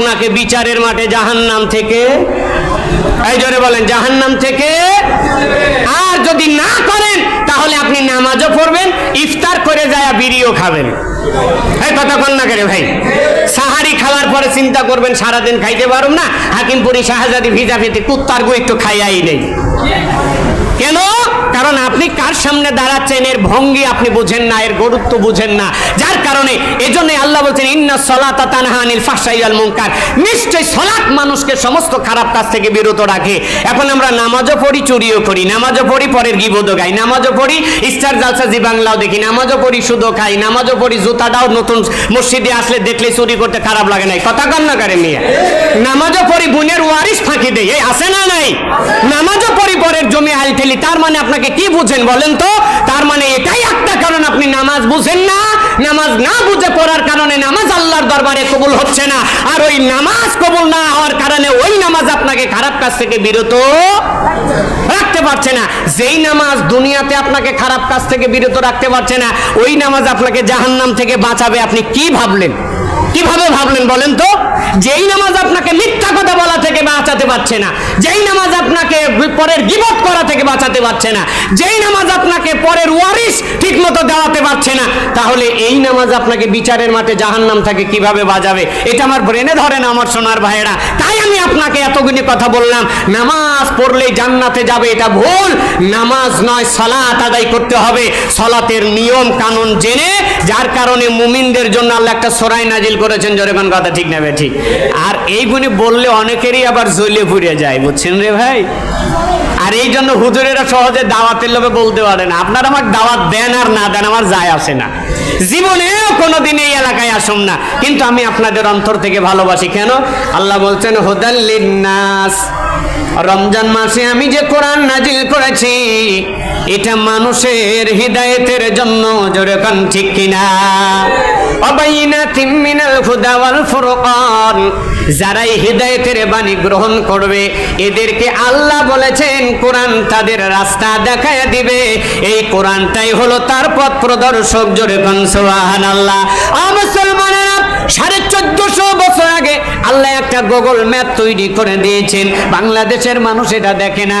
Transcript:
আপনাকে বিচারের মাঠে জাহান্নাম থেকে, এই জোরে বলেন, জাহান্নাম থেকে আর যদি না করেন, তাহলে আপনি নামাজও পড়বেন, ইফতার করে যায় বিড়িও খাবেন। এই কন না করে ভাই? সাহারি খাওয়ার পরে চিন্তা করবেন, সারাদিন খাইতে পারুম না। হাকিমপুরি শাহজাদি ভিজা পেতে কুত্তার গো একটু খাইয়াই নেই। কেন? কারণ আপনি কার সামনে দাঁড়াচ্ছেন? এর ভঙ্গি আপনি বুঝেন না, এর গুরুত্ব বুঝেন না। যার কারণে এজন্য আল্লাহ বলছেন, ইন্না সলাতা তানহানিল ফাহশাইয়াল মুনকার। নিশ্চয় সলাত মানুষকে সমস্ত খারাপ কাজ থেকে বিরত রাখে। এখন আমরা নামাজও পড়ি, চুরিও করি। নামাজও পড়ি, পরের গিবদও গাই। নামাজও পড়ি স্টার জালসা জি বাংলাও দেখি। নামাজও পড়ি, সুদও খাই। নামাজও পড়ি, জুতাটাও নতুন মসজিদে আসলে দেখলে চুরি করতে খারাপ লাগে নাই। কথা কান্না করে নিয়ে নামাজও পড়ি, বোনের ওয়ারিস ফাঁকি দেয় এই আছে না নাই? নামাজও পড়ি, পরের জমি আল ঠেলি তার মানে আপনাকে কি বুঝেন বলেন তো? তার মানে এটাই একটা কারণ আপনি নামাজ বুঝেন না। নামাজ না বুঝে পড়ার কারণে নামাজ আল্লাহর দরবারে কবুল হচ্ছে না। আর ওই নামাজ কবুল না হওয়ার কারণে ওই নামাজ আপনাকে খারাপ কাজ থেকে বিরত রাখতে পারছে না। যেই নামাজ দুনিয়াতে আপনাকে খারাপ কাজ থেকে বিরত রাখতে পারছে না, ওই নামাজ আপনাকে জাহান্নাম থেকে বাঁচাবে। আপনি কি ভাবলেন? কীভাবে ভাবলেন বলেন তো? যেই নামাজ আপনাকে মিথ্যা কথা বলা থেকে বাঁচাতে পারছে না, যেই নামাজ আপনাকে পরের গিবত করা থেকে বাঁচাতে পারছে না, যেই নামাজ আপনাকে পরের ওয়ারিস ঠিক মতো দেওয়াতে পারছে না, তাহলে এই নামাজ আপনাকে বিচারের মাঠে জাহান্নাম থেকে কীভাবে বাজাবে এটা আমার ব্রেনে ধরে না আমার সোনার ভাইয়েরা। তাই আমি আপনাকে এতগুলি কথা বললাম। নামাজ পড়লেই জান্নাতে যাবে, এটা ভুল। নামাজ নয়, সালাত আদায় করতে হবে। সলাতের নিয়ম কানুন জেনে, যার কারণে মুমিনদের জন্য আল্লাহ একটা সরাই নাজিল করেছেন জোরেখন কথা ঠিক নেবে ঠিক। আর এইগুলি বললে অনেকেরই আবার জ্বলে পুড়ে যায়, বুঝছেন রে ভাই? আর এই জন্য হুজুরেরা সহজে দাওয়াতের লোভে বলতে পারে না। আপনারা আমার দাওয়াত দেন আর না দেন, আমার যায় আসে না। জীবনেও কোনোদিন এই এলাকায় আসুন না। কিন্তু আমি আপনাদের অন্তর থেকে ভালোবাসি। কেন? আল্লাহ বলছেন হুদাল্লিন নাস রমজান মাসে আমি যে কোরআন নাজিল করেছি, এটা মানুষের হৃদায়তের জন্য জোরে কান ঠিক কিনা? যারাই হৃদায়তের বাণী গ্রহণ করবে, এদেরকে আল্লাহ বলেছেন, কোরআন তাদের রাস্তা দেখায় দিবে। এই কোরআনটাই হলো তার পথ প্রদর্শক জোরে কান, সুবহানাল্লাহ। মুসলমানেরা সাড়ে চোদ্দশো বছর আগে আল্লাহ একটা গুগল ম্যাপ তৈরি করে দিয়েছেন। বাংলাদেশের মানুষ এটা দেখে না